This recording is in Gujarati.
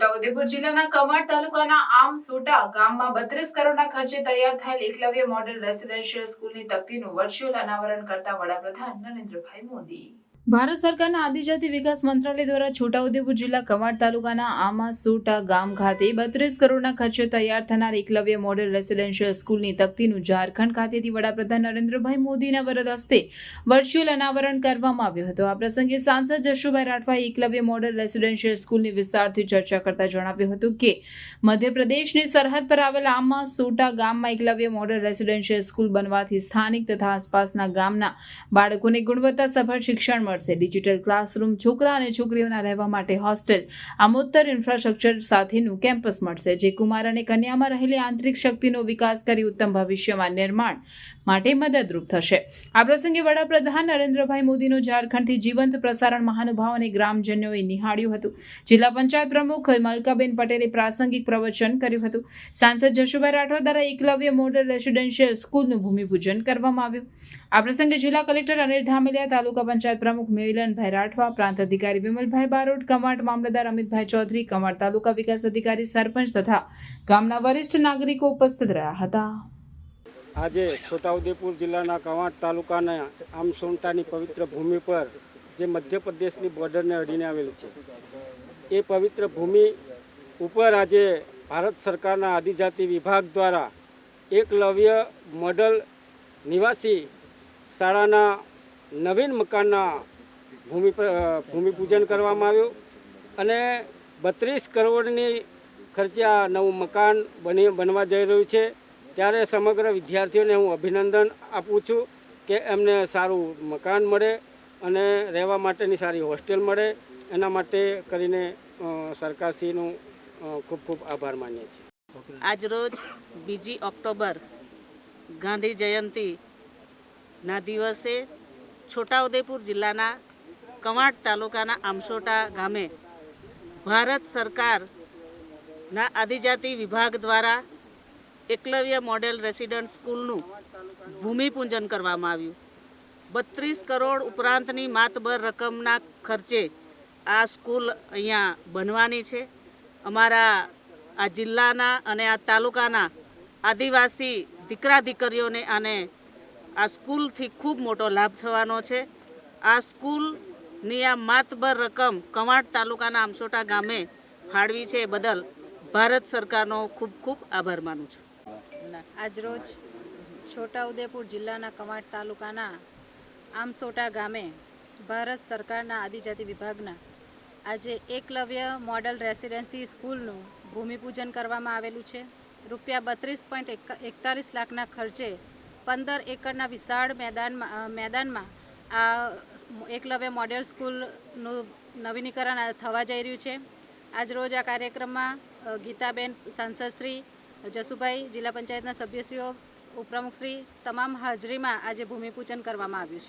છોટાઉદેપુર જિલ્લાના કમાડ તાલુકાના આમ સોટા ગામમાં બત્રીસ કરોડના ખર્ચે તૈયાર થયેલ એકલવ્ય મોડેલ રેસિડેન્શિયલ સ્કૂલની તકતીનું વર્ચ્યુઅલ અનાવરણ કરતા વડાપ્રધાન નરેન્દ્રભાઈ મોદી. ભારત સરકારના આદિજાતિ વિકાસ મંત્રાલય દ્વારા છોટાઉદેપુર જિલ્લા કવાડ તાલુકાના આમાસોટા ગામ ખાતે બત્રીસ કરોડના ખર્ચે તૈયાર થનાર એકલવ્ય મોડેલ રેસિડેન્શિયલ સ્કૂલની તકતીનું ઝારખંડ ખાતેથી વડાપ્રધાન નરેન્દ્રભાઈ મોદીના વરદ હસ્તે વર્ચ્યુઅલ અનાવરણ કરવામાં આવ્યું હતું. આ પ્રસંગે સાંસદ જશુભાઈ રાઠવાએ એકલવ્ય મોડેલ રેસિડેન્શિયલ સ્કૂલની વિસ્તારથી ચર્ચા કરતા જણાવ્યું હતું કે, મધ્યપ્રદેશની સરહદ પર આવેલા આમાં સોટા ગામમાં એકલવ્ય મોડેલ રેસિડેન્શિયલ સ્કૂલ બનવાથી સ્થાનિક તથા આસપાસના ગામના બાળકોને ગુણવત્તાસભર શિક્ષણ મળશે. ડિજિટલ ક્લાસરૂમ છોકરા અને છોકરીઓના રહેવા માટે હોસ્ટેલ આમોત્તર ઇન્ફ્રાસ્ટ્રક્ચર સાથેનું કેમ્પસ મળશે, જે કુમાર અને કન્યામાં રહેલી આંતરિક શક્તિનો વિકાસ કરી ઉત્તમ ભવિષ્યમાં નિર્માણ માટે મદદરૂપ થશે. આ પ્રસંગે વડાપ્રધાન નરેન્દ્રભાઈ મોદીનું ઝારખંડથી જીવંત પ્રસારણ મહાનુભાવ અને ગ્રામજનોએ નિહાળ્યું હતું. જિલ્લા પંચાયત પ્રમુખ મલકાબેન પટેલે પ્રાસંગિક પ્રવચન કર્યું હતું. સાંસદ જશુભાઈ રાઠોડ દ્વારા એકલવ્ય મોડેલ રેસિડેન્શિયલ સ્કૂલનું ભૂમિપૂજન કરવામાં આવ્યું. આ પ્રસંગે જિલ્લા કલેક્ટર અનિલ ધામેલિયા, તાલુકા પંચાયત પ્રમુખ મિલનભાઈ રાઠવા પ્રાંત અધિકારી વિમલભાઈ બારોટ, કમાટ મામલતદાર અમિતભાઈ ચૌધરી, કમાટ તાલુકા વિકાસ અધિકારી સરપંચ તથા ગામના વરિષ્ઠ નાગરિકો ઉપસ્થિત રહ્યા હતા. આજે છોટાઉદેપુર જિલ્લાના કવાંટ તાલુકાના આમસોંટાની પવિત્ર ભૂમિ પર જે મધ્યપ્રદેશની બોર્ડરને અડીને આવેલી છે. એ પવિત્ર ભૂમિ ઉપર આજે ભારત સરકારના આદિજાતિ વિભાગ દ્વારા એકલવ્ય મોડલ નિવાસી શાળાના નવીન મકાનના ભૂમિ ભૂમિપૂજન કરવામાં આવ્યું અને બત્રીસ કરોડની ખર્ચે આ નવું મકાન બની, બનવા જઈ રહ્યું છે. ત્યારે સમગ્ર વિદ્યાર્થીઓને હું અભિનંદન આપું છું કે એમને સારું મકાન મળે અને રહેવા માટેની સારી હોસ્ટેલ મળે. એના માટે કરીને સરકારશ્રીનું ખૂબ ખૂબ આભાર માનીએ છીએ. આજરોજ બીજી ઓક્ટોબર ગાંધી જયંતિના દિવસે છોટાઉદેપુર જિલ્લાના કવાંટ તાલુકાના આમસોટા ગામે ભારત સરકારના આદિજાતિ વિભાગ દ્વારા એકલવ્ય મોડેલ રેસિડન્ટ સ્કૂલનું ભૂમિપૂજન કરવામાં આવ્યું. બત્રીસ કરોડ ઉપરાંતની માતબર રકમના ખર્ચે આ સ્કૂલ અહીંયા બનવાની છે. અમારા આ જિલ્લાના અને આ તાલુકાના આદિવાસી દીકરા દીકરીઓને આને આ સ્કૂલથી ખૂબ મોટો લાભ થવાનો છે. આ સ્કૂલની આ માતબર રકમ કવાંટ તાલુકાના આમસોટા ગામે ફાળવી છે એ બદલ ભારત સરકારનો ખૂબ ખૂબ આભાર માનું છું. આજરોજ છોટાઉદેપુર જિલ્લાના કવાંટ તાલુકાના આમસોટા ગામે ભારત સરકારના આદિજાતિ વિભાગના આજે એકલવ્ય મોડલ રેસિડેન્સી સ્કૂલનું ભૂમિપૂજન કરવામાં આવેલું છે. રૂપિયા બત્રીસ પોઈન્ટ એકતાલીસ લાખના ખર્ચે પંદર એકરના વિશાળ મેદાનમાં મેદાનમાં આ એકલવ્ય મોડેલ સ્કૂલનું નવીનીકરણ થવા જઈ રહ્યું છે. આજરોજ આ કાર્યક્રમમાં ગીતાબેન સાંસદશ્રી જસુભાઈ જિલ્લા પંચાયતના સભ્યશ્રીઓ, ઉપપ્રમુખશ્રી, તમામ હાજરીમાં આજે ભૂમિપૂજન કરવામાં આવ્યું છે.